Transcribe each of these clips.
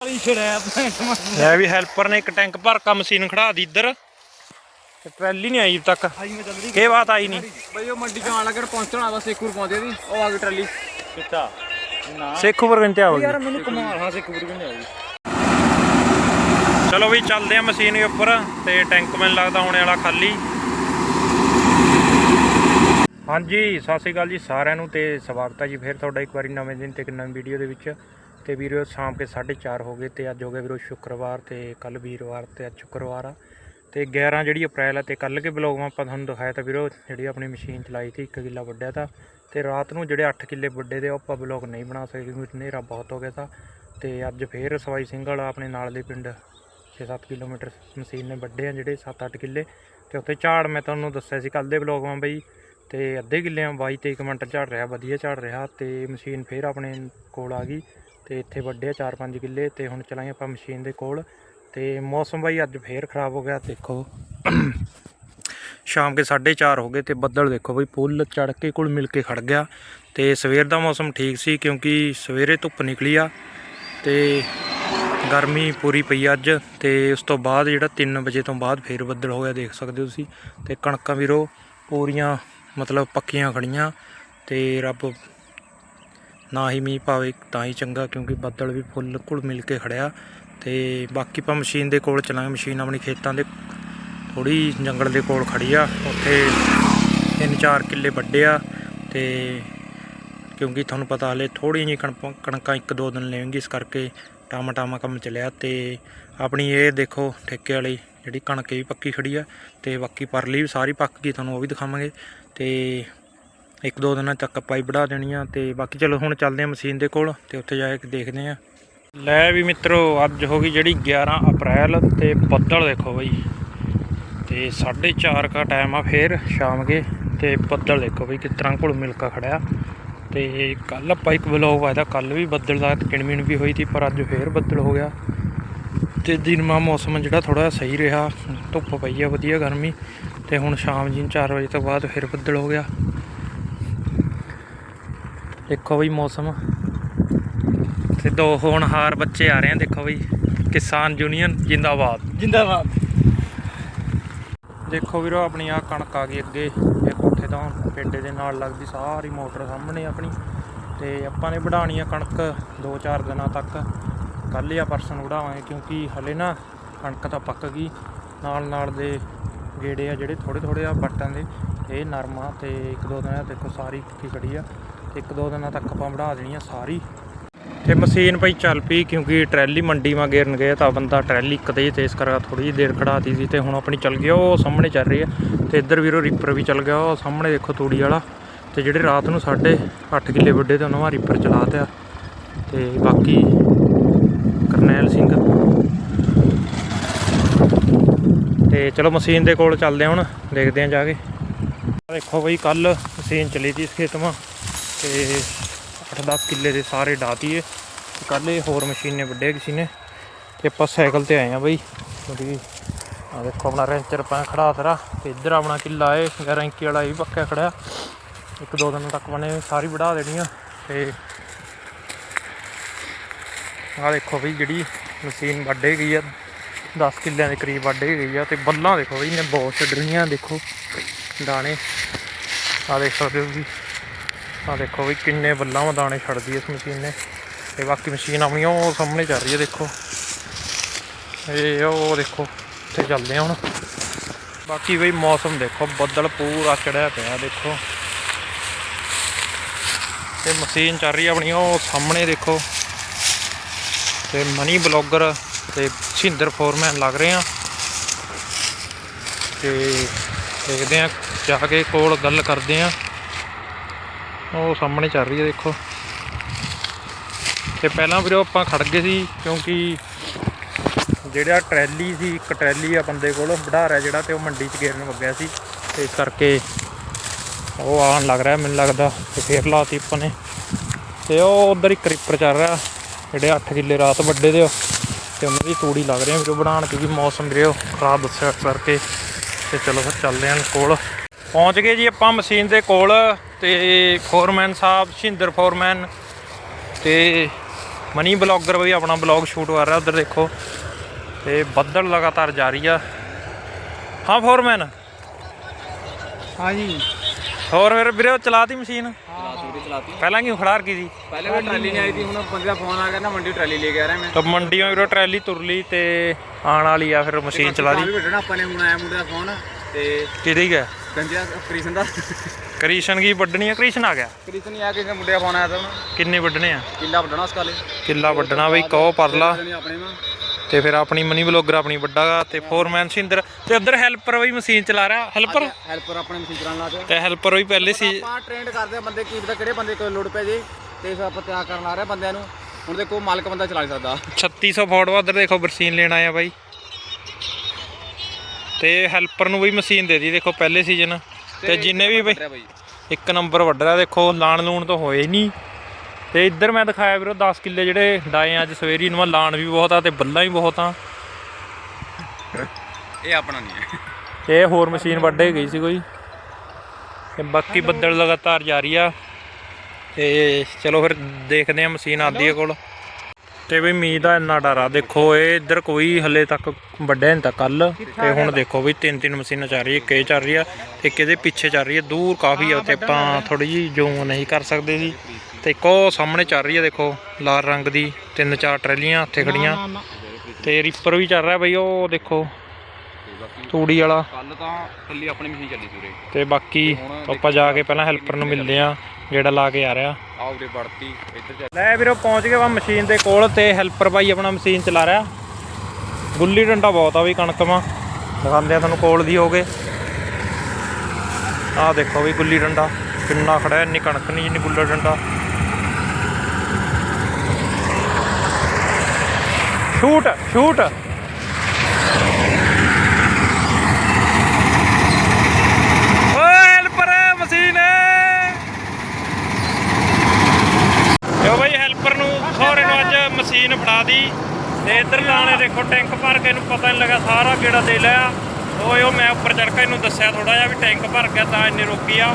ਵਾਲੀ ਛੜਿਆ ਲੈ ਵੀ ਹੈਲਪਰ ਨੇ ਇੱਕ ਟੈਂਕ ਭਰ ਕੇ ਮਸ਼ੀਨ ਖੜਾ ਦੀ ਇੱਧਰ। ਤੇ ਟਰੈਲੀ ਨਹੀਂ ਆਈ ਤੱਕ। ਕੀ ਬਾਤ ਆਈ ਨਹੀਂ। ਬਈ ਉਹ ਮੰਡੀ ਜਾਣ ਲੱਗਾ ਪਹੁੰਚਣਾ ਬਸ ਇੱਕ ਹੋਰ ਪਹੁੰਚੇ ਦੀ ਉਹ ਆ ਗਈ ਟਰਾਲੀ। ਕਿੱਥਾ ਨਾ। ਸੇਖੂਪੁਰ ਕਿੰਤੇ ਆਉਗੀ ਯਾਰ ਮੈਨੂੰ ਕਮਾਲ ਹਾਂ ਸਿੱਖ ਬੁਰ ਆਈ ਚਲੋ ਵੀ ਚੱਲਦੇ ਆ ਮਸ਼ੀਨ ਦੇ ਉੱਪਰ ਤੇ ਟੈਂਕ ਮੈਨੂੰ ਲੱਗਦਾ ਹੋਣੇ ਵਾਲਾ ਖਾਲੀ। ਹਾਂਜੀ ਸਤਿ ਸ਼੍ਰੀ ਅਕਾਲ ਜੀ ਸਾਰਿਆਂ ਨੂੰ ਤੇ ਸਵਾਗਤ ਹੈ ਜੀ ਫਿਰ ਤੁਹਾਡਾ ਇੱਕ ਵਾਰੀ ਨਵੇਂ ਦਿਨ ਤੇ ਇੱਕ ਨਵੀਂ ਵੀਡੀਓ ਦੇ ਵਿੱਚ। ਤੇ ਵੀਰੋ, ਸ਼ਾਮ ਕੇ 4:30 ਹੋ ਗਏ ਤੇ ਅੱਜ ਹੋ ਗਿਆ ਵੀਰੋ ਸ਼ੁੱਕਰਵਾਰ ਤੇ ਕੱਲ ਵੀਰਵਾਰ ਤੇ ਅੱਜ ਸ਼ੁੱਕਰਵਾਰ ਆ। ਤੇ 11 ਜਿਹੜੀ ਅਪ੍ਰੈਲ ਆ ਤੇ ਕੱਲ ਕੇ ਬਲੌਗ ਮੈਂ ਆਪਾਂ ਤੁਹਾਨੂੰ ਦਿਖਾਇਆ ਤਾਂ ਵੀਰੋ, ਜਿਹੜੀ ਆਪਣੀ ਮਸ਼ੀਨ ਚਲਾਈ ਸੀ 1 ਕਿੱਲਾ ਵੱਡਾ ਤਾਂ। ਤੇ ਰਾਤ ਨੂੰ ਜਿਹੜੇ 8 ਕਿੱਲੇ ਵੱਡੇ ਦੇ ਉਹ ਆਪਾਂ ਬਲੌਗ ਨਹੀਂ ਬਣਾ ਸਕੇ ਕਿਉਂਕਿ ਹਨੇਰਾ ਬਹੁਤ ਹੋ ਗਿਆ ਤਾਂ। ਤੇ ਅੱਜ ਫੇਰ ਸਵਾਈ ਸਿੰਘ ਆਪਣੇ ਨਾਲ ਦੇ ਪਿੰਡ 6-7 ਕਿਲੋਮੀਟਰ ਮਸ਼ੀਨ ਨੇ ਵੱਡੇ ਆ ਜਿਹੜੇ 7-8 ਕਿੱਲੇ। ਤੇ ਉੱਥੇ ਝਾੜ ਮੈਂ ਤੁਹਾਨੂੰ ਦੱਸਿਆ ਸੀ ਕੱਲ ਦੇ ਬਲੌਗ ਮੈਂ ਬਈ। ਤੇ ਅੱਧੇ ਕਿੱਲੇ ਕਿੱਲਿਆਂ 22 23 ਮਿੰਟ ਝਾੜ ਰਿਹਾ, ਵਧੀਆ ਝਾੜ ਰਿਹਾ ਤੇ ਮਸ਼ੀਨ ਫੇਰ ਆਪਣੇ ਕੋਲ ਆ ਗਈ। ਤੇ ਇੱਥੇ ਵੱਡੇ ਆ 4-5 ਕਿੱਲੇ ਤੇ ਹੁਣ ਚਲਾਈ ਆਪਾਂ ਮਸ਼ੀਨ ਦੇ ਕੋਲ। ਤੇ ਮੌਸਮ ਬਾਈ ਅੱਜ ਫੇਰ ਖਰਾਬ ਹੋ ਗਿਆ, ਦੇਖੋ। ਸ਼ਾਮ ਕੇ 4:30 ਹੋ ਗਏ ਤੇ ਬੱਦਲ ਦੇਖੋ ਬਈ, ਪੁੱਲ ਚੜ ਕੇ ਕੋਲ ਮਿਲ ਕੇ ਖੜ ਗਿਆ। ਤੇ ਸਵੇਰ ਦਾ ਮੌਸਮ ਠੀਕ ਸੀ ਕਿਉਂਕਿ ਸਵੇਰੇ ਧੁੱਪ ਨਿਕਲੀ ਆ ਤੇ ਗਰਮੀ ਪੂਰੀ ਪਈ ਅੱਜ ਤੇ ਉਸ ਤੋਂ ਬਾਅਦ ਜਿਹੜਾ 3 ਵਜੇ ਤੋਂ ਬਾਅਦ ਫੇਰ ਬੱਦਲ ਹੋ ਗਿਆ, ਦੇਖ ਸਕਦੇ ਹੋ ਤੁਸੀਂ। ਤੇ ਕਣਕਾਂ ਵੀਰੋ ਪੂਰੀਆਂ ਮਤਲਬ ਪੱਕੀਆਂ ਖੜੀਆਂ ਤੇ ਰੱਬ ਨਾ ਹੀ ਮੀਂਹ ਪਾਵੇ, ਤਾਂ ਹੀ ਚੰਗਾ, ਕਿਉਂਕਿ ਬੱਦਲ ਵੀ ਫੁੱਲ ਘੁਲ ਮਿਲ ਕੇ ਖੜਿਆ। ਤੇ ਬਾਕੀ ਆਪਾਂ ਮਸ਼ੀਨ ਦੇ ਕੋਲ ਚਲਾਂਗੇ। ਮਸ਼ੀਨ ਆਪਣੀ ਖੇਤਾਂ ਦੇ ਥੋੜੀ ਜੰਗਲ ਦੇ ਕੋਲ ਖੜੀ ਆ। ਉੱਥੇ ਤਿੰਨ ਚਾਰ ਕਿੱਲੇ ਵੱਡੇ ਆ। ਤੇ ਕਿਉਂਕਿ ਤੁਹਾਨੂੰ ਪਤਾ ਹਲੇ ਥੋੜੀ ਜਿਹੀ ਕਣਕ- ਕਣਕਾਂ ਇੱਕ ਦੋ ਦਿਨ ਲੈਣਗੀ ਇਸ ਕਰਕੇ ਟਾਮਾ ਟਾਮਾ ਕੰਮ ਚੱਲਿਆ। ਤੇ ਆਪਣੀ ਇਹ ਦੇਖੋ ਠੇਕੇ ਵਾਲੀ ਜਿਹੜੀ ਕਣਕ ਇਹ ਵੀ ਪੱਕੀ ਖੜੀ ਆ। ਤੇ ਬਾਕੀ ਪਰਲੀ ਵੀ ਸਾਰੀ ਪੱਕ ਗਈ। ਤੁਹਾਨੂੰ ਉਹ ਵੀ ਦਿਖਾਵਾਂਗੇ। ਤੇ ਇੱਕ ਦੋ ਦਿਨਾਂ ਤੱਕ ਹੀ ਵੜਾ ਦੇਣੀ ਆ ਤੇ ਬਾਕੀ ਚਲੋ ਹੁਣ ਚੱਲਦੇ ਆ ਮਸ਼ੀਨ ਦੇ ਕੋਲ ਤੇ ਉੱਥੇ ਜਾ ਕੇ ਦੇਖਦੇ ਆ ਲੈ ਵੀ ਮਿੱਤਰੋ, ਅੱਜ ਹੋ ਗਈ ਜਿਹੜੀ 11 ਅਪ੍ਰੈਲ ਤੇ ਬੱਦਲ ਦੇਖੋ ਬਈ। ਤੇ 4:30 ਦਾ ਟਾਈਮ ਆ ਫੇਰ ਸ਼ਾਮ ਕੇ ਤੇ ਬੱਦਲ ਦੇਖੋ ਬਈ ਕਿਸ ਤਰ੍ਹਾਂ ਕੋਲ ਮਿਲ ਕੇ ਖੜਿਆ। ਤੇ ਕੱਲ ਆਪਾਂ ਇੱਕ ਬਲੌਗ ਆਇਆ ਕੱਲ ਵੀ ਬੱਦਲ ਦਾ ਕਿਣਮਿਣ ਵੀ ਹੋਈ ਸੀ ਪਰ ਅੱਜ ਫੇਰ ਬੱਦਲ ਹੋ ਗਿਆ। ਤੇ ਦਿਨ ਮਾ ਮੌਸਮ ਜਿਹੜਾ ਥੋੜਾ ਸਹੀ ਰਿਹਾ, ਧੁੱਪ ਪਈ ਆ, ਵਧੀਆ ਗਰਮੀ। ਤੇ ਹੁਣ ਸ਼ਾਮ ਜੀ 4 ਵਜੇ ਤੋਂ ਬਾਅਦ ਫਿਰ ਬੱਦਲ ਹੋ ਗਿਆ। ਦੇਖੋ ਬਈ ਮੌਸਮ। ਤੇ ਦੋ ਹੋਣਹਾਰ ਬੱਚੇ ਆ ਰਹੇ ਆ ਦੇਖੋ ਬਈ। ਕਿਸਾਨ ਯੂਨੀਅਨ ਜਿੰਦਾਬਾਦ। ਜਿੰਦਾਬਾਦ। ਦੇਖੋ ਵੀਰੋ ਆਪਣੀ ਆ ਕਣਕ ਆ ਗਈ ਅੱਗੇ। ਇਹ ਕੋਠੇ ਤੋਂ ਪੇਡੇ ਦੇ ਨਾਲ ਲੱਗਦੀ ਸਾਰੀ ਮੋਟਰ ਸਾਹਮਣੇ ਆਪਣੀ। ਤੇ ਆਪਾਂ ਨੇ ਵਢਾਣੀ ਆ ਕਣਕ 2-4 ਦਿਨਾਂ ਤੱਕ। ਕੱਲ੍ਹ ਜਾਂ ਪਰਸੋਂ ਨੂੰ ਵਢਾਵਾਂਗੇ ਕਿਉਂਕਿ ਹਲੇ ਨਾ ਕਣਕ ਤਾਂ ਪੱਕ ਗਈ। ਨਾਲ ਨਾਲ ਦੇ ਗੇੜੇ ਆ ਜਿਹੜੇ ਥੋੜੇ ਥੋੜੇ ਆ ਬੱਟਾਂ ਦੇ। ਇਹ ਨਰਮ ਆ ਤੇ ਇੱਕ ਦੋ ਦਿਨਾਂ ਦੇਖੋ ਸਾਰੀ ਖੜੀ ਆ। ਇੱਕ ਦੋ ਦਿਨਾਂ ਤੱਕ ਆਪਾਂ ਵਢਾ ਦੇਣੀ ਆ ਸਾਰੀ। ਤੇ ਮਸ਼ੀਨ ਭਾਈ ਚੱਲ ਪਈ ਕਿਉਂਕਿ ਟਰੈਲੀ ਮੰਡੀ ਮਾ ਗੇਰਨ ਗਏ ਤਾਂ ਬੰਦਾ ਟਰੈਲੀ ਕਦੇ ਤੇ ਇਸ ਕਰਾ ਥੋੜੀ ਜਿਹੀ ਦੇਰ ਖੜਾਤੀ ਸੀ ਤੇ ਹੁਣ ਆਪਣੀ ਚੱਲ ਗਈ ਉਹ ਸਾਹਮਣੇ ਚੱਲ ਰਹੀ ਆ। ਤੇ ਇੱਧਰ ਵੀਰੋ ਰੀਪਰ ਵੀ ਚੱਲ ਗਿਆ, ਉਹ ਸਾਹਮਣੇ ਦੇਖੋ ਤੂੜੀ ਵਾਲਾ। ਤੇ ਜਿਹੜੇ ਰਾਤ ਨੂੰ ਸਾਡੇ 8 ਕਿੱਲੇ ਵੱਡੇ ਤੇ ਉਹਨਾਂ ਦਾ ਰੀਪਰ ਚਲਾ ਤਿਆ ਤੇ ਬਾਕੀ ਕਰਨੈਲ ਸਿੰਘ। ਤੇ ਚਲੋ ਮਸ਼ੀਨ ਦੇ ਕੋਲ ਚੱਲਦੇ ਹਾਂ ਹੁਣ, ਦੇਖਦੇ ਹਾਂ ਜਾ ਕੇ। ਦੇਖੋ ਬਈ ਕੱਲ ਮਸ਼ੀਨ ਚਲੀ ਤੀ ਇਸ ਖੇਤ ਮਾ। ਤੇ 8-10 ਕਿੱਲੇ ਦੇ ਸਾਰੇ ਡਾਤੀਏ ਕੱਲ ਇਹ ਹੋਰ ਮਸ਼ੀਨੇ ਨੇ ਵੱਢਿਆ ਕਿਸੇ ਨੇ। ਤੇ ਆਪਾਂ ਸਾਈਕਲ ਤੇ ਆਏ ਆ ਬਈ। ਕਿਉਂਕਿ ਆ ਦੇਖੋ ਆਪਣਾ ਰੈਂਚਰ ਪਾ ਖੜਾ ਤਰਾ। ਤੇ ਇੱਧਰ ਆਪਣਾ ਕਿੱਲਾ ਏ ਰੈਂਕੀ ਵਾਲਾ ਇਹ ਵੀ ਪੱਕਾ ਖੜਿਆ ਇੱਕ ਦੋ ਦਿਨ ਤੱਕ ਬਣੇ, ਸਾਰੀ ਵਢਾ ਦੇਣੀਆਂ। ਆ ਤੇ ਆ ਦੇਖੋ ਬਈ ਜਿਹੜੀ ਮਸ਼ੀਨ ਵੱਢੇ ਗਈ ਆ। 10 ਕਿੱਲਿਆਂ ਦੇ ਕਰੀਬ ਵੱਢੇ ਗਈ ਆ। ਤੇ ਬੱਲਾਂ ਦੇਖੋ ਬਈ ਨੇ ਬਹੁਤ ਛੱਡ ਰਹੀਆਂ। ਦੇਖੋ, ਦਾਣੇ। ਆ ਦੇਖ ਸਕਦੇ ਹੋ ਜੀ ਆ ਦੇਖੋ ਵੀ ਕਿੰਨੇ ਬੱਲਾਂ ਵਾ ਦਾਣੇ ਛੱਡਦੀ ਇਸ ਮਸ਼ੀਨ ਨੇ। ਤੇ ਬਾਕੀ ਮਸ਼ੀਨ ਆਪਣੀ ਉਹ ਸਾਹਮਣੇ ਚੱਲ ਰਹੀ ਹੈ ਦੇਖੋ। ਇਹ ਉਹ ਦੇਖੋ ਉੱਥੇ ਚੱਲਦੇ ਆ ਹੁਣ। ਬਾਕੀ ਬਈ ਮੌਸਮ ਦੇਖੋ, ਬੱਦਲ ਪੂਰਾ ਚੜਿਆ ਪਿਆ, ਦੇਖੋ। ਤੇ ਮਸ਼ੀਨ ਚੱਲ ਰਹੀ ਹੈ ਆਪਣੀ, ਉਹ ਸਾਹਮਣੇ ਦੇਖੋ। ਤੇ ਮਨੀ ਬਲੌਗਰ ਤੇ ਸਿੰਦਰ ਫੋਰਮੈਨ ਲੱਗ ਰਹੇ ਆ। ਤੇ ਦੇਖਦੇ ਆ, ਜਾ ਕੇ ਕੋਲ ਗੱਲ ਕਰਦੇ ਆ। ਉਹ ਸਾਹਮਣੇ ਚੱਲ ਰਹੀ ਹੈ, ਦੇਖੋ। ਤੇ ਪਹਿਲਾਂ ਵੀਰੋ ਆਪਾਂ ਖੜ ਗਏ ਸੀ, ਕਿਉਂਕਿ ਜਿਹੜਾ ਟਰੈਲੀ ਸੀ, ਇੱਕ ਟਰੈਲੀ ਆ ਬੰਦੇ ਕੋਲ ਵਢਾਰਿਆ ਜਿਹੜਾ ਤੇ ਉਹ ਮੰਡੀ 'ਚ ਗੇਰਨ ਵਗਿਆ ਸੀ। ਤੇ ਇਸ ਕਰਕੇ ਉਹ ਆਉਣ ਲੱਗ ਰਿਹਾ, ਮੈਨੂੰ ਲੱਗਦਾ। ਤੇ ਫੇਰ ਲਾਤੀ ਆਪਾਂ ਨੇ। ਤੇ ਉਹ ਉਧਰ ਇੱਕ ਰੀਪਰ ਚੱਲ ਰਿਹਾ, ਜਿਹੜੇ 8 ਕਿੱਲੇ ਰਾਤ ਵੱਡੇ ਦੇ ਆ। ਤੇ ਉਹਨਾਂ ਦੀ ਤੂੜੀ ਲੱਗ ਰਹੀ ਆ ਵੀਰੋ ਬਣਾਉਣ, ਕਿਉਂਕਿ ਮੌਸਮ ਵੀਰੋ ਖਰਾਬ ਦੱਸਿਆ ਕਰਕੇ। ਤੇ ਚਲੋ ਫਿਰ ਚੱਲਦੇ ਆਂ ਕੋਲ। ਪਹੁੰਚ ਗਏ ਜੀ ਆਪਾਂ ਮਸ਼ੀਨ ਦੇ ਕੋਲ ਤੇ ਫੋਰਮੈਨ ਸਾਹਿਬ ਸ਼ਿੰਦਰ ਫੋਰਮੈਨ ਤੇ ਮਨੀ ਬਲੌਗਰ ਵੀ ਆਪਣਾ ਬਲੌਗ ਸ਼ੂਟ ਕਰ ਰਿਹਾ ਉਧਰ ਦੇਖੋ। ਤੇ ਬੱਦਲ ਲਗਾਤਾਰ ਜਾਰੀ ਆ। ਹਾਂ ਫੋਰਮੈਨ? ਹਾਂ ਜੀ। ਹੋਰ ਮੇਰੇ ਵੀਰੇ ਉਹ ਚਲਾਤੀ ਮਸ਼ੀਨ? ਚਲਾਤੀ ਚਲਾਤੀ। ਪਹਿਲਾਂ ਕੀ ਖੜਾਰ ਕੀ ਸੀ? ਪਹਿਲੇ ਵੀ ਟਰਾਲੀ ਨਹੀਂ ਆਈ ਸੀ ਹੁਣ ਬੰਦੇ ਦਾ ਫੋਨ ਆ ਗਿਆ ਨਾ ਮੰਡੀ ਟਰਾਲੀ ਲੈ ਕੇ ਆ ਰਿਹਾ ਮੈਂ। ਤਾਂ ਮੰਡੀਆਂ ਵੀਰੋ ਟਰੈਲੀ ਤੁਰ ਲਈ ਤੇ ਆਉਣ ਵਾਲੀ ਆ ਫਿਰ ਮਸ਼ੀਨ ਚਲਾ ਵੱਢਣਾ ਆਪਾਂ ਨੇ ਹੁਣ ਆਇਆ ਮੁੰਡੇ ਦਾ ਫੋਨ ਤੇ ਕਿਹਦੀ ਗਿਆ। ਗੰਜਾ ਕ੍ਰਿਸ਼ਨ ਦਾ। ਕ੍ਰਿਸ਼ਨ ਕੀ ਵੱਢਣੀ ਆ? ਕ੍ਰਿਸ਼ਨ ਆ ਗਿਆ। ਕ੍ਰਿਸ਼ਨ ਆ ਕਿਸੇ ਮੁੰਡੇ ਦਾ ਫੋਨ ਆਇਆ ਤਾਂ। ਕਿੰਨੇ ਵੱਢਣੇ ਆ? ਕਿੱਲਾ ਵੱਢਣਾ ਉਸ ਕਾਲੇ ਕਿੱਲਾ ਵੱਢਣਾ ਬਈ ਕਹੋ ਪਰਲਾ। ਤੇ ਫਿਰ ਆਪਣੀ ਮਨੀ ਬਲੌਗਰ ਆਪਣੀ ਵੱਡਾ ਤੇ ਫੋਰਮੈਨ ਸਿੰਦਰ ਤੇ ਉਧਰ ਹੈਲਪਰ ਵੀ ਮਸ਼ੀਨ ਚਲਾ ਰਿਹਾ। ਹੈਲਪਰ? ਹੈਲਪਰ ਆਪਣੇ ਮਸ਼ੀਨ ਚਲਾਉਣ ਲਾ ਤੇ ਹੈਲਪਰ ਵੀ ਪਹਿਲੇ ਸੀ। ਆਪਾਂ ਟ੍ਰੇਨਡ ਕਰਦੇ ਆ ਬੰਦੇ ਕੀ ਪਤਾ ਕਿਹੜੇ ਬੰਦੇ ਕੋਲ ਲੋਡ ਪੈ ਜੇ। ਤੇ ਫਿਰ ਆਪਾਂ ਤਿਆਰ ਕਰਨ ਆ ਰਹੇ ਬੰਦਿਆਂ ਨੂੰ। ਹੁਣ ਦੇਖੋ ਮਾਲਕ ਬੰਦਾ ਚਲਾ ਨਹੀਂ ਸਕਦਾ। 3600 ਫੋਟ ਵਾ ਉਧਰ ਦੇਖੋ ਮਸ਼ੀਨ ਲੈਣ ਆਇਆ ਬਾਈ। ਤੇ ਹੈਲਪਰ ਨੂੰ ਵੀ ਮਸ਼ੀਨ ਦੇ ਦੀ ਦੇਖੋ ਪਹਿਲੇ ਸੀਜ਼ਨ ਤੇ ਜਿੰਨੇ ਵੀ ਬਈ ਇੱਕ ਨੰਬਰ ਰਿਹਾ ਦੇਖੋ ਲਾਣ ਲੂਣ ਤਾਂ ਹੋਏ ਹੀ ਨਹੀਂ। ਤੇ ਇੱਧਰ ਮੈਂ ਦਿਖਾਇਆ ਵੀਰੋ 10 ਕਿੱਲੇ ਜਿਹੜੇ ਡਾਏ ਅੱਜ ਸਵੇਰੀ ਨੂੰ ਲਾਣ ਵੀ ਬਹੁਤ ਆ ਤੇ ਬੱਲਾਂ ਵੀ ਬਹੁਤ ਆ। ਇਹ ਆਪਣਾ ਨਹੀਂ ਹੈ। ਇਹ ਹੋਰ ਮਸ਼ੀਨ ਵੱਢੇ ਗਈ ਸੀ ਕੋਈ। ਤੇ ਬਾਕੀ ਬੱਦਲ ਲਗਾਤਾਰ ਜਾਰੀ ਆ। ਤੇ ਚਲੋ ਫਿਰ ਦੇਖਦੇ ਆ ਮਸ਼ੀਨ ਆਦੀ ਕੋਲ। ਤੇ ਵੀ ਮੀਂਹ ਦਾ ਇੰਨਾ ਡਰ ਆ। ਦੇਖੋ ਇਹ ਇੱਧਰ ਕੋਈ ਹਲੇ ਤੱਕ ਵੱਡਿਆ ਨਹੀਂ ਤਾਂ ਕੱਲ ਤੇ ਹੁਣ ਦੇਖੋ ਵੀ ਤਿੰਨ ਤਿੰਨ ਮਸ਼ੀਨਾਂ ਚੱਲ ਰਹੀ ਹੈ ਇੱਕ ਇਹ ਚੱਲ ਰਹੀ ਆ ਤੇ ਇੱਕ ਇਹਦੇ ਪਿੱਛੇ ਚੱਲ ਰਹੀ ਹੈ ਦੂਰ ਕਾਫੀ ਆ ਤੇ ਆਪਾਂ ਥੋੜੀ ਜੀ ਜੂਮ ਨਹੀਂ ਕਰ ਸਕਦੇ ਸੀ ਤੇ ਇੱਕ ਉਹ ਸਾਹਮਣੇ ਚੱਲ ਰਹੀ ਹੈ ਦੇਖੋ ਲਾਲ ਰੰਗ ਦੀ ਤਿੰਨ ਚਾਰ ਟਰੈਲੀਆਂ ਉੱਥੇ ਖੜੀਆਂ। ਤੇ ਰੀਪਰ ਵੀ ਚੱਲ ਰਿਹਾ ਬਈ ਉਹ ਦੇਖੋ ਤੂੜੀ ਵਾਲਾ। ਕੱਲ ਤਾਂ ਕੱਲੀ ਆਪਣੀ ਮਸ਼ੀਨ ਚੱਲੀ ਸੀ ਉਰੇ। ਤੇ ਬਾਕੀ ਆਪਾਂ ਜਾ ਕੇ ਪਹਿਲਾਂ ਹੈਲਪਰ ਨੂੰ ਮਿਲਦੇ ਆ। ਜਿਹੜਾ ਲਾ ਕੇ ਆ ਰਿਹਾ। ਆ ਉਰੇ ਵੜਤੀ। ਇੱਧਰ ਚੱਲ ਲੈ ਵੀਰੋ ਪਹੁੰਚ ਗਏ ਵਾ ਮਸ਼ੀਨ ਦੇ ਕੋਲ ਤੇ ਹੈਲਪਰ ਭਾਈ ਆਪਣਾ ਮਸ਼ੀਨ ਚਲਾ ਰਿਹਾ। ਗੁੱਲੀ ਡੰਡਾ ਬਹੁਤ ਆ ਵੀ ਕਣਕ ਮਾ ਦਿਖਾਉਂਦੇ ਆ ਤੁਹਾਨੂੰ ਕੋਲ ਦੀ ਹੋ ਗਏ। ਆਹ ਦੇਖੋ ਵੀ ਗੁੱਲੀ ਡੰਡਾ ਕਿੰਨਾ ਖੜਾ ਇੰਨੀ ਕਣਕ ਨਹੀਂ ਜਿੰਨੀ ਗੁੱਲੀ ਡੰਡਾ। ਸ਼ੂਟ ਸ਼ੂਟ ਓਏ ਹੈਲਪਰ ਮਸ਼ੀਨ ਜੋ ਬਈ ਹੈਲਪਰ ਨੂੰ ਸਹੁਰੇ ਨੂੰ ਅੱਜ ਮਸ਼ੀਨ ਫੜਾ ਦੀ ਤੇ ਇੱਧਰ ਲਾਣੇ ਦੇਖੋ ਟੈਂਕ ਭਰ ਕੇ ਇਹਨੂੰ ਪਤਾ ਨਹੀਂ ਲੱਗਾ ਸਾਰਾ ਗੇੜਾ ਦੇ ਲਿਆ। ਓਏ ਉਹ ਮੈਂ ਉੱਪਰ ਚੜ ਕੇ ਇਹਨੂੰ ਦੱਸਿਆ ਥੋੜਾ ਜਿਹਾ ਵੀ ਟੈਂਕ ਭਰ ਗਿਆ ਤਾਂ ਇੰਨੀ ਰੋਕੀ ਆ।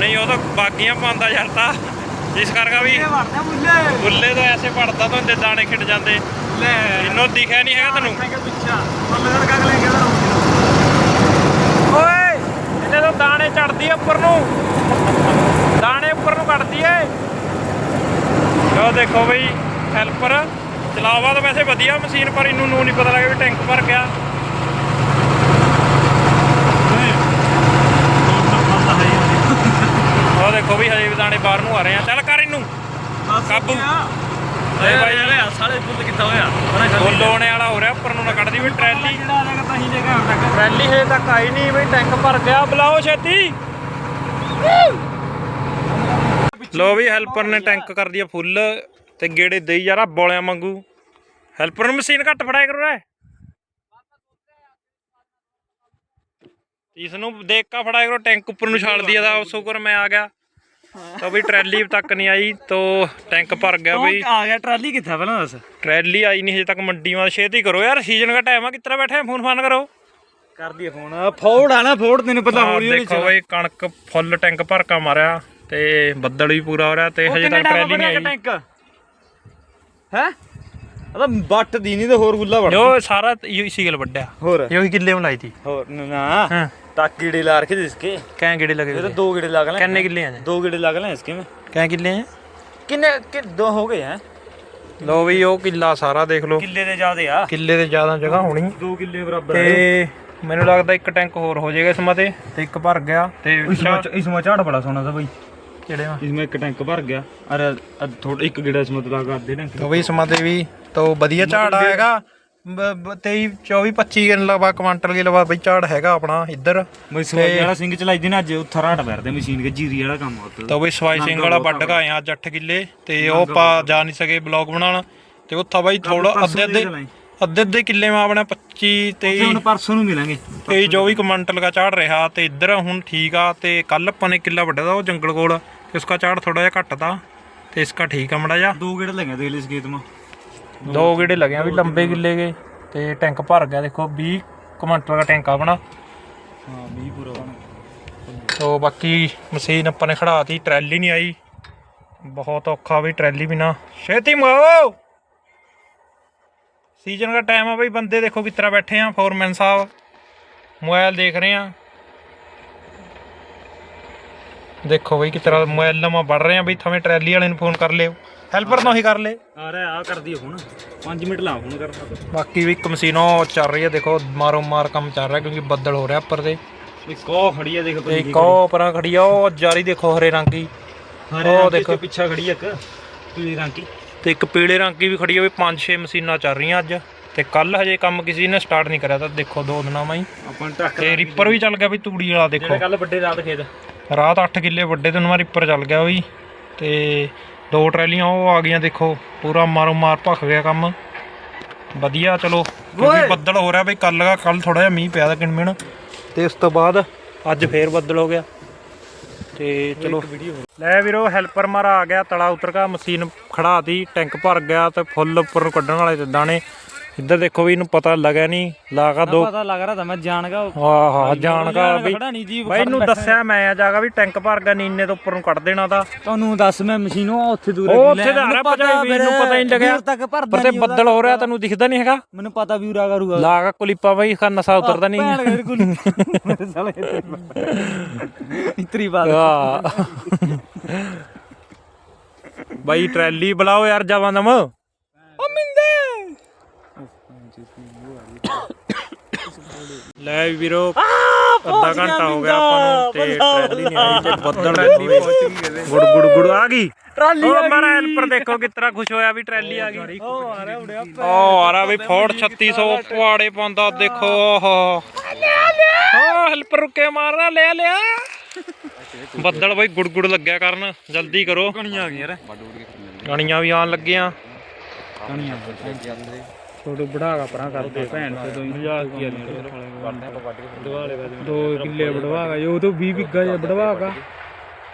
ਨਹੀਂ ਉਹ ਤਾਂ ਬਾਗੀਆਂ ਪਾਉਂਦਾ ਯਾਰ ਤਾਂ। ਜਿਸ ਕਰਕੇ ਵੀ ਬੁੱਲੇ ਤੋਂ ਐਸੇ ਪੜਦਾ ਤਾਂ ਹੁੰਦੇ ਦਾਣੇ ਖਿੱਟ ਜਾਂਦੇ। ਲੈ। ਇਹਨੂੰ ਦਿਖਿਆ ਨਹੀਂ ਹੈਗਾ ਤੈਨੂੰ। ਓਏ ਇਹਨੇ ਤਾਂ ਦਾਣੇ ਚੜਦੀ ਉੱਪਰ ਨੂੰ। ਦਾਣੇ ਉੱਪਰ ਨੂੰ ਕੱਢਦੀ ਏ। ਲੋ ਦੇਖੋ ਬਈ ਹੈਲਪਰ ਚਲਾਵਾ ਤਾਂ ਵੈਸੇ ਵਧੀਆ ਮਸ਼ੀਨ ਪਰ ਇਹਨੂੰ ਨੂੰ ਨਹੀਂ ਪਤਾ ਲੱਗਿਆ ਵੀ ਟੈਂਕ ਭਰ ਗਿਆ। ਉਹ ਦੇਖੋ ਵੀ ਹਜੇ ਵੀ ਦਾਣੇ ਬਾਹਰ ਨੂੰ ਆ ਰਹੇ ਆ। ਚੱਲ ਕਰ ਇਹਨੂੰ। ਕਾਬੂ। ਏ ਭਾਈ ਯਾਰ ਸਾਲੇ ਫੁੱਲ ਕਿੱਥਾ ਹੋਇਆ? ਉਹ ਲੋਣੇ ਵਾਲਾ ਹੋ ਰਿਹਾ ਉੱਪਰ ਨੂੰ ਨਾ ਕੱਢਦੀ ਵੀ ਟਰੈਲੀ। ਤਾਂ ਹੀ ਤੱਕ ਟਰੈਲੀ ਆਈ ਨਹੀਂ ਬਈ ਟੈਂਕ ਭਰ ਗਿਆ। ਬੁਲਾਓ ਛੇਤੀ। ਲੋ ਵੀ ਹੈਲਪਰ ਨੇ ਟੈਂਕ ਕਰ ਦਿਆ ਫੁੱਲ। ਤੇ ਗੇੜੇ ਦੇਈ ਯਾਰਾ ਬੋਲਿਆਂ ਵਾਂਗੂ। ਹੈਲਪਰ ਨੂੰ ਮਸ਼ੀਨ ਘੱਟ ਫੜਾਇਆ ਕਰੋ ਰੇ ਇਸ ਨੂੰ ਦੇਖ ਕੇ ਫੜਾਇਆ ਕਰੋ ਟੈਂਕ ਉੱਪਰ ਨੂੰ ਛਾਲਦੀ ਆ ਦਾ ਸ਼ੁਕਰ ਮੈਂ ਆ ਗਿਆ। ਤਾਂ ਵੀ ਟਰੈਲੀ ਤੱਕ ਨਹੀਂ ਆਈ ਤੋ ਟੈਂਕ ਭਰ ਗਿਆ ਬਈ। ਆ ਗਿਆ ਟਰਾਲੀ ਕਿੱਥਾ ਪਹਿਲਾਂ ਦੱਸ? ਟਰੈਲੀ ਆਈ ਨਹੀਂ ਹਜੇ ਤੱਕ ਮੰਡੀ ਮਾ ਛੇਤੀ ਕਰੋ। ਯਾਰ ਸੀਜ਼ਨ ਦਾ ਟਾਈਮ ਆ ਕਿਤਨਾ ਬੈਠੇ ਫੋਨ ਫਾਨ ਕਰੋ। ਕਰਦੀ ਫੋਨ ਫੋੜ ਆ ਨਾ ਫੋੜ ਤੈਨੂੰ ਪਤਾ ਆਹ ਦੇਖੋ ਬਈ ਕਣਕ ਫੁੱਲ ਟੈਂਕ ਭਰ ਕੇ ਮਾਰਿਆ ਤੇ ਬੱਦਲ ਵੀ ਪੂਰਾ ਹੋ ਰਿਹਾ ਤੇ ਹਜੇ ਤੱਕ ਟਰੈਲੀ ਨਹੀਂ ਆਈ। ਹੈ? ਅਦਾ ਬੱਟ ਦੀ ਨਹੀਂ ਤੇ ਹੋਰ ਗੁੱਲਾ ਵੜ ਜੋ ਸਾਰਾ ਇਹੀ ਸੀਗਲ ਵੱਡਿਆ। ਹੋਰ? ਇਹੀ ਕਿੱਲੇ ਬਣਾਈ ਤੀ। ਹੋਰ ਨਾ ਤਾਂ ਕੀੜੇ ਲਾ ਰਖੇ ਜਿਸਕੇ ਕੈਂ ਕੀੜੇ ਲਗੇ ਇਹ ਦੋ ਕੀੜੇ ਲਗ ਲੈ ਕਿੰਨੇ ਕਿੱਲੇ ਆ ਦੋ ਕੀੜੇ ਲਗ ਲੈ ਇਸਕੇ ਮੈਂ। ਕੈਂ ਕਿੱਲੇ ਆ ਕਿੰਨੇ ਕਿ ਦੋ ਹੋ ਗਏ ਆ ਲੋ ਵੀ ਉਹ ਕਿੱਲਾ ਸਾਰਾ ਦੇਖ ਲੋ ਕਿੱਲੇ ਦੇ ਜ਼ਿਆਦੇ ਆ। ਕਿੱਲੇ ਦੇ ਜ਼ਿਆਦਾ ਜਗ੍ਹਾ ਹੋਣੀ। ਦੋ ਕਿੱਲੇ ਬਰਾਬਰ ਤੇ ਮੈਨੂੰ ਲੱਗਦਾ ਇੱਕ ਟੈਂਕ ਹੋਰ ਹੋ ਜਾਏਗਾ ਇਸ ਮਤੇ ਤੇ ਇੱਕ ਭਰ ਗਿਆ ਤੇ ਇਸ ਮਾ ਝਾੜ ਬੜਾ ਸੋਹਣਾ ਦਾ ਬਾਈ। ਕਿਹੜੇ ਆ इसमें एक टैंक भर गया अरे थोड़ा एक कीड़ा इसमें तो लगा दे टैंक ਤੋ ਵੀ ਇਸ ਮਤੇ ਵੀ ਤੋ ਵਧੀਆ ਝਾੜ ਆਏਗਾ 23 24 25 ਲਵਾ ਕੁਆਂਟਲ ਕੇ ਲਵਾ ਬਈ ਝਾੜ ਹੈਗਾ ਆਪਣਾ ਇੱਧਰ ਮੈਂ ਸਵਾਈ ਵਾਲਾ ਸਿੰਘ ਚਲਾਈ ਦੀ ਨਾ ਅੱਜ ਉੱਥੇ ਰਾਟ ਵਰਦੇ ਮਸ਼ੀਨ ਕੇ ਜੀਰੀ ਵਾਲਾ ਕੰਮ ਹੁੰਦਾ ਤਾਂ ਬਈ ਸਵਾਈ ਸਿੰਘ ਵਾਲਾ ਵੱਢ ਕੇ ਆਏ ਆ ਅੱਜ 8 ਕਿੱਲੇ ਤੇ ਉਹ ਪਾ ਜਾ ਨਹੀਂ ਸਕੇ ਬਲੌਗ ਬਣਾਉਣ ਤੇ ਉੱਥਾ ਬਾਈ ਥੋੜਾ ਅੱਧੇ ਅੱਧੇ ਅੱਧੇ ਅੱਧੇ ਕਿੱਲੇ ਮਾ ਆਪਣਾ 25 ਤੇ 23 ਹੁਣ ਪਰਸੋਂ ਨੂੰ ਮਿਲਾਂਗੇ ਤੇ ਜੋ ਵੀ ਕੁਆਂਟਲ ਦਾ ਝਾੜ ਰਿਹਾ ਤੇ ਇੱਧਰ ਹੁਣ ਠੀਕ ਆ ਤੇ ਕੱਲ ਆਪਾਂ ਨੇ ਕਿੱਲਾ ਵੱਢਿਆ ਤਾ ਉਹ ਜੰਗਲ ਕੋਲ ਤੇ ਉਸਕਾ ਝਾੜ ਥੋੜਾ ਜਿਹਾ ਘੱਟ ਤਾ ਤੇ ਇਸਕਾ ਠੀਕ ਆ ਮੜਾ ਜਾ ਦੋ ਗੇੜੇ ਲਗੇ ਦੇਖ ਲੈ ਇਸ ਖੇਤ ਮਾ। ਦੋ ਗੇੜੇ ਲੱਗਿਆ ਵੀ ਲੰਬੇ ਕਿੱਲੇ ਗਏ ਤੇ ਟੈਂਕ ਭਰ ਗਿਆ। ਦੇਖੋ 20 ਕੁਆਂਟਲ ਦਾ ਟੈਂਕ ਆ ਆਪਣਾ। ਹਾਂ 20 ਪੂਰਾ ਬਣ ਤੋ ਬਾਕੀ ਮਸ਼ੀਨ ਆਪਾਂ ਨੇ ਖੜਾਤੀ ਟਰੈਲੀ ਨਹੀਂ ਆਈ। ਬਹੁਤ ਔਖਾ ਵੀ ਟਰੈਲੀ ਬਿਨਾ। ਛੇਤੀ ਮਗਾਓ ਸੀਜ਼ਨ ਦਾ ਟਾਈਮ ਆ ਬਈ ਬੰਦੇ ਦੇਖੋ ਕਿਸ ਤਰ੍ਹਾਂ ਬੈਠੇ ਆ। ਫੋਰਮੈਨ ਸਾਹਿਬ ਮੋਬਾਈਲ ਦੇਖ ਰਹੇ ਆ। ਦੇਖੋ ਬਈ ਤਰ੍ਹਾਂ ਮੋਬਾਈਲ ਨਵਾਂ ਵੜ ਰਹੇ ਆ ਬਈ ਥਵੇਂ ਟਰੈਲੀ ਵਾਲੇ ਨੂੰ ਫੋਨ ਕਰ ਲਿਓ। ਹੈਲਪਰ ਨੂੰ ਹੀ ਕਰ ਲੇ। ਆ ਰਿਹਾ ਆ ਕਰਦੀ ਹੁਣ। 5 ਮਿੰਟ ਲਾ ਹੁਣ ਕਰਨਾ ਬਾਕੀ ਵੀ ਇੱਕ ਮਸ਼ੀਨ ਚੱਲ ਰਹੀ ਹੈ ਦੇਖੋ ਮਾਰੋ ਮਾਰ ਕੰਮ ਚੱਲ ਰਿਹਾ ਕਿਉਂਕਿ ਬੱਦਲ ਹੋ ਰਿਹਾ ਉੱਪਰ ਤੇ। ਇੱਕ ਉਹ ਖੜੀ ਆ ਦੇਖ ਤੇ ਇੱਕ ਉਹ ਪਰਾਂ ਖੜੀ ਆ ਉਹ ਜਾਰੀ ਦੇਖੋ ਹਰੇ ਰੰਗ ਦੀ। ਉਹ ਦੇਖੋ। ਪਿੱਛਾ ਖੜੀ ਆ ਇੱਕ ਪੀਲੀ ਰੰਗ ਦੀ। ਤੇ ਇੱਕ ਪੀਲੇ ਰੰਗ ਦੀ ਵੀ ਖੜੀ ਆ ਵੀ ਪੰਜ ਛੇ ਮਸ਼ੀਨਾਂ ਚੱਲ ਰਹੀਆਂ ਅੱਜ। ਤੇ ਕੱਲ ਹਜੇ ਕੰਮ ਕਿਸੇ ਨੇ ਸਟਾਰਟ ਨਹੀਂ ਕਰਿਆ ਤਾਂ ਦੇਖੋ ਦੋ ਦਿਨਾਂ ਮਾਈ। ਆਪਾਂ ਟਰੱਕ ਤੇ ਰਿਪਰ ਵੀ ਚੱਲ ਗਿਆ ਵੀ ਤੂੜੀ ਵਾਲਾ ਦੇਖੋ। ਜਿਹੜਾ ਕੱਲ ਵੱਡੇ ਰਾਤ ਖੇਤ। ਰਾਤ 8 ਕਿੱਲੇ ਵੱਡੇ ਤੇ ਉਹਨਾਂ ਰਿਪਰ ਚੱਲ ਗਿਆ ਵੀ। ਤੇ ਦੋ ਟਰੈਲੀਆਂ ਉਹ ਆ ਗਈਆਂ ਦੇਖੋ ਪੂਰਾ ਮਾਰੋ ਮਾਰ ਭਖ ਗਿਆ ਕੰਮ। ਵਧੀਆ ਚਲੋ ਕਿਉਂਕਿ ਬੱਦਲ ਹੋ ਰਿਹਾ ਬਈ ਕੱਲ ਦਾ ਕੱਲ ਥੋੜਾ ਜਿਹਾ ਮੀਂਹ ਪਿਆ ਦਾ ਕਿਣਮਿਣ ਤੇ ਉਸ ਤੋਂ ਬਾਅਦ ਅੱਜ ਫੇਰ ਬੱਦਲ ਹੋ ਗਿਆ। ਤੇ ਚਲੋ। ਲੈ ਵੀਰੋ ਹੈਲਪਰ ਮਾਰਾ ਆ ਗਿਆ ਤਲਾ ਉਤਰ ਗਿਆ ਮਸ਼ੀਨ ਖੜਾਤੀ ਟੈਂਕ ਭਰ ਗਿਆ ਤੇ ਫੁੱਲ ਉੱਪਰ ਨੂੰ ਕੱਢਣ ਵਾਲੇ ਤੇ ਦਾਣੇ ਇੱਧਰ ਦੇਖੋ ਵੀ ਇਹਨੂੰ ਪਤਾ ਲੱਗਿਆ ਨਹੀਂ ਲਾਗਾ ਦੋ। ਪਤਾ ਲੱਗ ਰਿਹਾ ਤਾਂ ਮੈਂ ਜਾਣਗਾ ਹਾਂ ਹਾਂ ਜਾਣਗਾ ਵੀ। ਖੜਾ ਨਹੀਂ ਜੀ ਬਾਈ ਨੂੰ ਦੱਸਿਆ ਮੈਂ ਆ ਜਾਗਾ ਵੀ ਟੈਂਕ ਭਰ ਗਿਆ ਨੀਨੇ ਤੋਂ ਉੱਪਰ ਨੂੰ ਕੱਢ ਦੇਣਾ ਤਾਂ। ਤੁਹਾਨੂੰ ਦੱਸ ਮੈਂ ਮਸ਼ੀਨੋਂ ਉੱਥੇ ਦੂਰ ਉਹ ਉੱਥੇ ਦਾ ਰਿਹਾ ਪਤਾ ਵੀਰ ਨੂੰ ਪਤਾ ਹੀ ਨਹੀਂ ਲੱਗਿਆ। ਤੱਕ ਭਰਦਾ ਪਰ ਤੇ ਬੱਦਲ ਹੋ ਰਿਹਾ ਤੈਨੂੰ ਦਿਖਦਾ ਨਹੀਂ ਹੈਗਾ। ਮੈਨੂੰ ਪਤਾ ਵੀ ਉਰਾ ਕਰੂਗਾ। ਲਾਗਾ ਕੁਲੀਪਾ ਬਾਈ ਖਾ ਨਸਾ ਉਤਰਦਾ ਨਹੀਂ। ਭੈਣ ਮੇਰੇ ਕੋਲ ਮੇਰੇ ਸਾਲੇ ਇਤਰੀ ਬਾਤ। ਬਾਈ ਟਰੈਲੀ ਬੁਲਾਓ ਯਾਰ ਜਾਵਾਂ ਦਮ। ਓ ਲੈ ਵੀ ਵੀਰੋ ਅੱਧਾ ਘੰਟਾ ਹੋ ਗਿਆ ਆਪਾਂ ਨੂੰ ਤੇ ਟਰੈਲੀ ਨਹੀਂ ਆਈ ਤੇ ਬੱਦਲ ਟਰੈਲੀ ਗੁੜ ਗੁੜ ਗੁੜ ਆ ਗਈ। ਟਰਾਲੀ ਆ ਮਾਰਾ ਹੈਲਪਰ ਦੇਖੋ ਕਿਸ ਤਰ੍ਹਾਂ ਖੁਸ਼ ਹੋਇਆ ਵੀ ਟਰੈਲੀ ਆ ਗਈ। ਉਹ ਆ ਰਿਹਾ ਉੜਿਆ ਉਹ ਆ ਰਿਹਾ ਬਈ ਫੋਰਡ 3600 ਪਵਾੜੇ ਪਾਉਂਦਾ ਦੇਖੋ ਓਹ। ਹਾਂ ਹੈਲਪਰ ਰੁਕੇ ਮਾਰਨਾ ਲਿਆ ਲਿਆ। ਬੱਦਲ ਬਈ ਗੁੜ ਗੁੜ ਲੱਗਿਆ ਕਰਨ ਜਲਦੀ ਕਰੋ। ਕਣੀਆਂ ਆ ਗਈਆਂ ਯਾਰ ਗਾਣੀਆਂ ਵੀ ਆਣ ਲੱਗੀਆਂ। ਕਣੀਆਂ ਛੋਟੂ ਬੜਾਗਾ ਪਰਾਂ ਕਰਦੇ ਭੈਣ ਤੇ ਦੋ ਮਜ਼ਾਕ ਕੀ ਆ ਦਵਾਲੇ ਦੋ ਕਿੱਲੇ ਬੜਵਾਗਾ ਉਹ ਤੋਂ 20 ਬਿੱਗਾ ਜਿਹਾ ਬੜਵਾਗਾ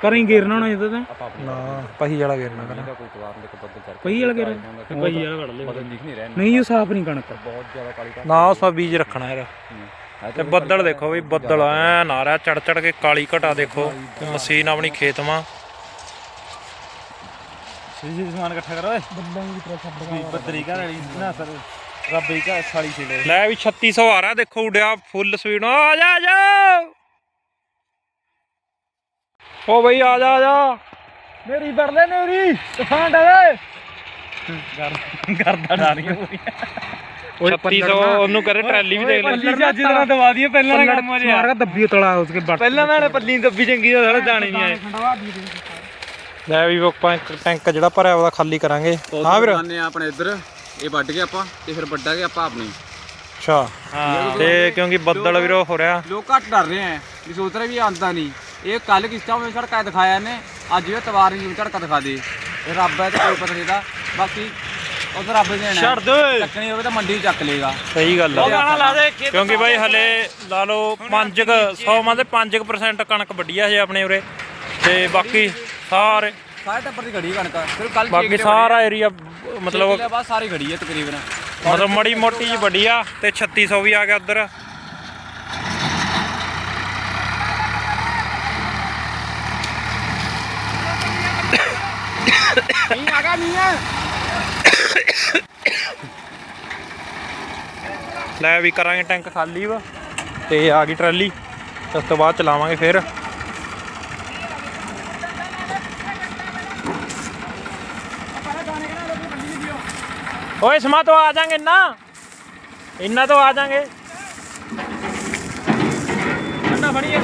ਕਰੀ ਗੇਰਨਾ ਹੋਣਾ ਜਦੋਂ ਤਾਂ। ਨਾ ਪਹੀ ਵਾਲਾ ਗੇਰਨਾ ਕਰਨਾ। ਕੋਈ ਤਵਾਰ ਦੇ ਕੋ ਬੱਦਲ ਚੱਲ ਪਈ ਵਾਲਾ ਗੇਰ ਪਈ ਵਾਲਾ ਕੱਢ ਲੈ ਬੱਦਲ ਦਿਖ ਨਹੀਂ ਰਹੇ ਨਹੀਂ ਉਹ ਸਾਫ਼ ਨਹੀਂ ਕਣਕ। ਬਹੁਤ ਜ਼ਿਆਦਾ ਕਾਲੀ ਨਾ ਉਸ ਬੀਜ ਰੱਖਣਾ ਯਾਰ। ਤੇ ਬੱਦਲ ਦੇਖੋ ਬਈ ਬੱਦਲ ਐ ਨਾ ਰਿਹਾ ਚੜ ਚੜ ਕੇ ਕਾਲੀ ਘਟਾ ਦੇਖੋ। ਮਸ਼ੀਨ ਆਪਣੀ ਖੇਤ ਮਾਂ ਸੀ ਸਮਾਨ ਇਕੱਠਾ ਕਰੋ ਓਏ। ਬੱਦਾਂ ਦੀ ਤਰ੍ਹਾਂ ਛੱਡ ਬੱਦਰੀ ਘਰ ਵਾਲੀ ਨਾ ਸਰ ਰੱਬੀ ਘਰ ਸਾਲੀ ਸੀ ਲੈ ਲੈ ਵੀ 3600 ਆ ਰਿਹਾ ਦੇਖੋ ਉਡਿਆ ਫੁੱਲ ਸਪੀਡ ਆ ਜਾ ਆ ਜਾ। ਓ ਬਈ ਆ ਜਾ ਆ ਜਾ। ਮੇਰੀ ਵੜ ਲੈ ਮੇਰੀ ਤੂਫਾਨ ਡਰੇ ਕਰਦਾ ਡਾਰੀਆਂ ਪੂਰੀਆਂ 3600 ਉਹਨੂੰ ਕਰੇ ਟਰੈਲੀ ਵੀ ਦੇਖ ਲੈ। ਪੱਲੀ ਚੱਜ ਤਰ੍ਹਾਂ ਦਵਾ ਦਈਏ ਪਹਿਲਾਂ ਨਾ ਕੰਮ ਹੋ ਰਿਹਾ। ਦੱਬੀ ਤਲਾ ਉਸਕੇ ਪਹਿਲਾਂ ਨਾਲੇ ਪੱਲੀ ਦੱਬੀ ਚੰਗੀ ਦਾ ਸਾਲੇ ਦਾਣੇ ਨਹੀਂ ਆਏ। ਲੈ ਵੀ ਆਪਾਂ ਇੱਕ ਟੈਂਕ ਜਿਹੜਾ ਭਰਿਆ ਉਹਦਾ ਖਾਲੀ ਕਰਾਂਗੇ। ਹਾਂ ਵੀਰ? ਆਨੇ ਆਪਣੇ ਇੱਧਰ ਇਹ ਵੱਢ ਕੇ ਆਪਾਂ ਤੇ ਫਿਰ ਵੱਢਾਂਗੇ ਆਪਾਂ ਆਪਣੀ। ਅੱਛਾ। ਤੇ ਕਿਉਂਕਿ ਬੱਦਲ ਵੀਰੋ ਹੋ ਰਿਹਾ। ਲੋਕ ਘੱਟ ਡਰ ਰਹੇ ਆ ਵੀ ਸੋਚ ਰਹੇ ਵੀ ਆਂਦਾ ਨਹੀਂ। ਇਹ ਕੱਲ ਕਿਸ ਤਰ੍ਹਾਂ ਝੜਕਾ ਦਿਖਾਇਆ ਨੇ ਅੱਜ ਇਹ ਤਵਾਰ ਨਹੀਂ ਝੜਕਾ ਦਿਖਾ ਦੇ। ਇਹ ਰੱਬ ਹੈ ਤੇ ਕੋਈ ਪਤਾ ਨਹੀਂ ਦਾ ਬਾਕੀ ਉਹ ਤਾਂ ਰੱਬ ਦੇ ਛੱਡ ਦੇ। ਚੱਕਣੀ ਹੋਵੇ ਤਾਂ ਮੰਡੀ ਚੱਕ ਲੇਗਾ ਸਹੀ ਗੱਲ ਆ। ਲਾ ਕਿਉਂਕਿ ਬਾਈ ਹਲੇ ਲਾ ਲਓ 5 100 ਮਾ ਦੇ 5% ਕਣਕ ਵੱਡੀ ਆ ਹਜੇ ਆਪਣੇ ਉਰੇ। ਤੇ ਬਾਕੀ ਸਾਰੇ। ਸਾਰੇ ਟੱਬਰ ਦੀ ਘੜੀ ਕਣਕ। ਫਿਰ ਕੱਲ ਬਾਕੀ ਸਾਰਾ ਏਰੀਆ ਮਤਲਬ ਮਤਲਬ ਬਾਅਦ ਸਾਰੀ ਘੜੀ ਹੈ ਤਕਰੀਬਨ। ਮਤਲਬ ਮੜੀ ਮੋਟੀ ਜੀ ਵੱਡੀ ਆ ਤੇ 3600 ਵੀ ਆ ਗਿਆ ਉਧਰ। ਨਹੀਂ ਆ ਗਿਆ ਨਹੀਂ ਹੈ ਲੈ ਵੀ ਕਰਾਂਗੇ ਟੈਂਕ ਖਾਲੀ ਵਾ ਤੇ ਆ ਗਈ ਟਰਾਲੀ ਉਸ ਤੋਂ ਬਾਅਦ ਚਲਾਵਾਂਗੇ ਫਿਰ। ਓਏ ਸਮਾ ਤੋਂ ਆ ਜਾਾਂਗੇ ਨਾ ਇੰਨਾ ਤੋਂ ਆ ਜਾਾਂਗੇ। ਠੰਡਾ ਫੜੀਏ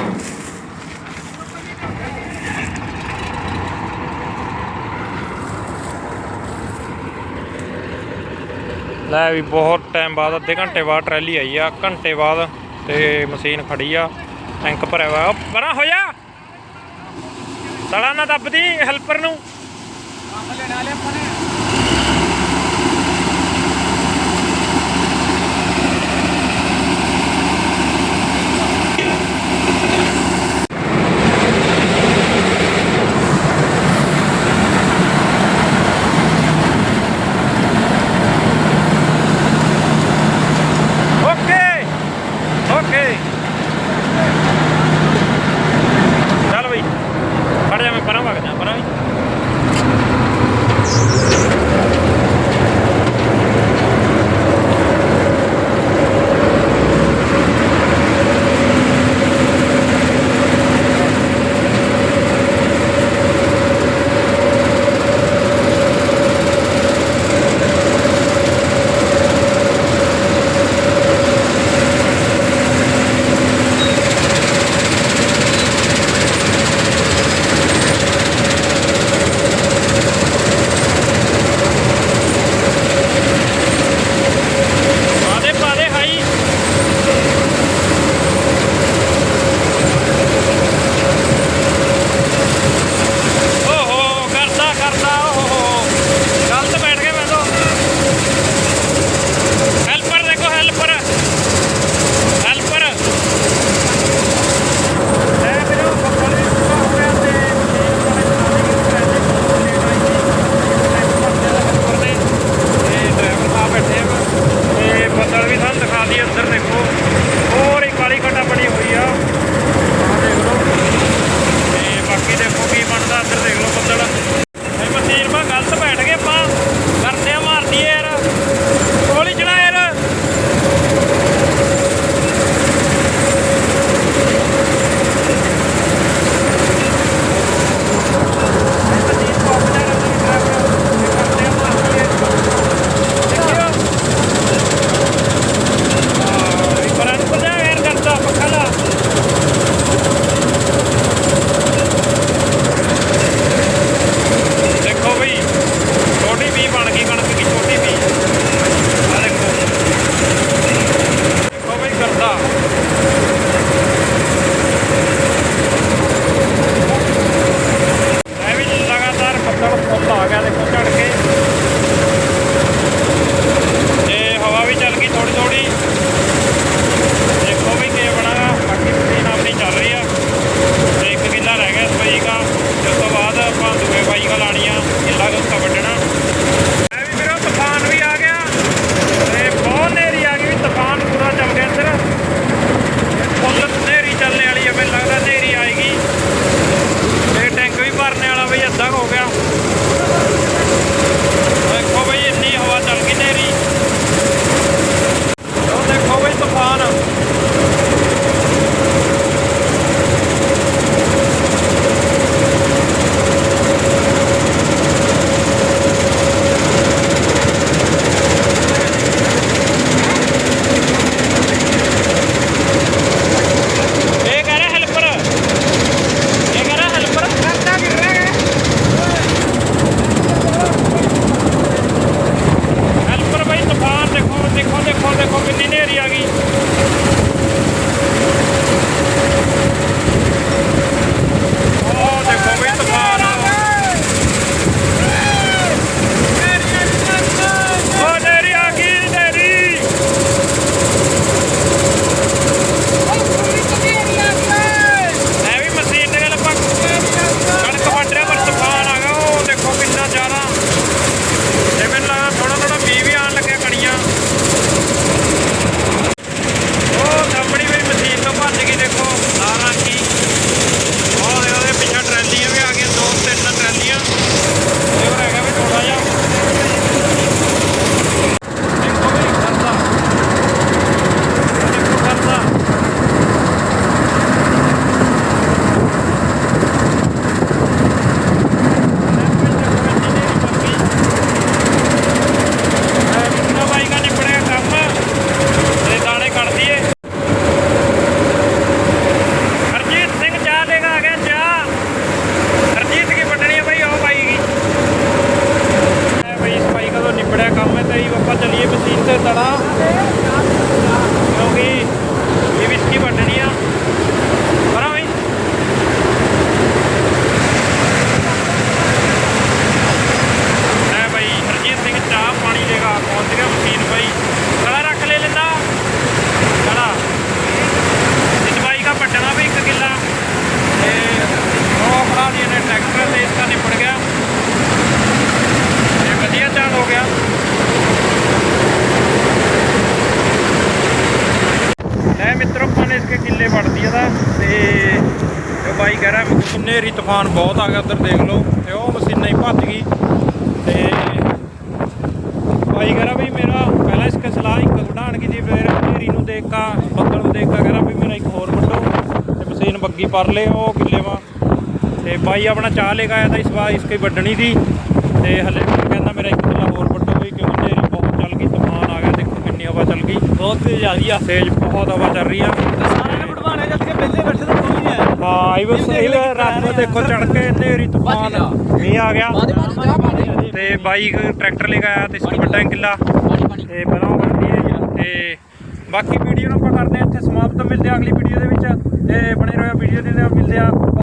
ਲੈ ਵੀ ਬਹੁਤ ਟਾਈਮ ਬਾਅਦ ਅੱਧੇ ਘੰਟੇ ਬਾਅਦ ਟਰੈਲੀ ਆਈ ਆ। ਘੰਟੇ ਬਾਅਦ ਤੇ ਮਸ਼ੀਨ ਖੜੀ ਆ। ਟੈਂਕ ਭਰਿਆ ਹੋਇਆ। ਉਹ ਪਰਾਂ ਹੋ ਜਾ ਤੜਾ ਨਾ ਦੱਬਦੀ ਹੈਲਪਰ ਨੂੰ। ਓਕੇ तैयार हो गया ਉਧਰ ਦੇਖ ਲਓ। ਤੇ ਉਹ ਮਸ਼ੀਨਾਂ ਹੀ ਭੱਜ ਗਈ। ਤੇ ਭਾਈ ਕਹਿੰਦਾ ਵੀ ਮੇਰਾ ਪਹਿਲਾਂ ਇਸ ਕੇ ਸਲਾਹ ਇੱਕ ਵਢਾਣ ਕੀ ਦੀ ਫਿਰ ਨੇਰੀ ਨੂੰ ਦੇਖਾ ਬੱਦਲ ਨੂੰ ਦੇਖਾ ਕਹਿੰਦਾ ਵੀ ਮੇਰਾ ਇੱਕ ਹੋਰ ਵੱਢੋ। ਤੇ ਮਸ਼ੀਨ ਬੱਗੀ ਪਰ ਲੇ ਉਹ ਕਿੱਲੇ ਵਾ। ਤੇ ਬਾਈ ਆਪਣਾ ਚਾਹ ਲੈ ਕੇ ਆਇਆ ਤਾਂ ਇਸ ਵਾਰ ਇਸਕੇ ਵੱਢਣੀ ਦੀ ਤੇ ਹਲੇ ਕਹਿੰਦਾ ਮੇਰਾ ਇੱਕ ਕਿੱਲਾ ਹੋਰ ਵੱਢੋ ਵੀ ਕਿਉਂ ਨੇਰੀ ਬਹੁਤ ਚੱਲ ਗਈ ਤੂਫਾਨ ਆ ਗਿਆ ਦੇਖੋ ਕਿੰਨੀ ਹਵਾ ਚੱਲ ਗਈ। ਬਹੁਤ ਤੇਜ਼ ਆ। ਰਹੀ ਆ ਤੇਜ਼ ਬਹੁਤ ਹਵਾ ਚੱਲ ਰਹੀ ਆ। ਸਾਰਿਆਂ ਨੇ ਜਦ ਕੇ ਪਹਿਲੇ ਬੈਠੇ ਹੀ ਇਹ ਬਸ ਇਹ ਰੱਬ ਦੇਖੋ ਚੜ ਕੇ ਨੇਰੀ ਤੂਫਾਨ ਮੀਂਹ ਆ ਗਿਆ। ਤੇ ਬਾਈ ਟਰੈਕਟਰ ਲੈ ਕੇ ਆਇਆ ਤੇ ਇਸ ਵੱਡਾ ਕਿੱਲਾ। ਤੇ ਉਹ ਵੱਢਦੀ ਹੈ ਤੇ ਬਾਕੀ ਵੀਡੀਓ ਨੂੰ ਆਪਾਂ ਕਰਦੇ ਹਾਂ ਇੱਥੇ ਸਮਾਪਤ। ਮਿਲਦੇ ਹਾਂ ਅਗਲੀ ਵੀਡੀਓ ਦੇ ਵਿੱਚ। ਤੇ ਬਣੇ ਰਹੋ ਵੀਡੀਓ ਦੇ ਨਾਲ। ਮਿਲਦੇ ਆ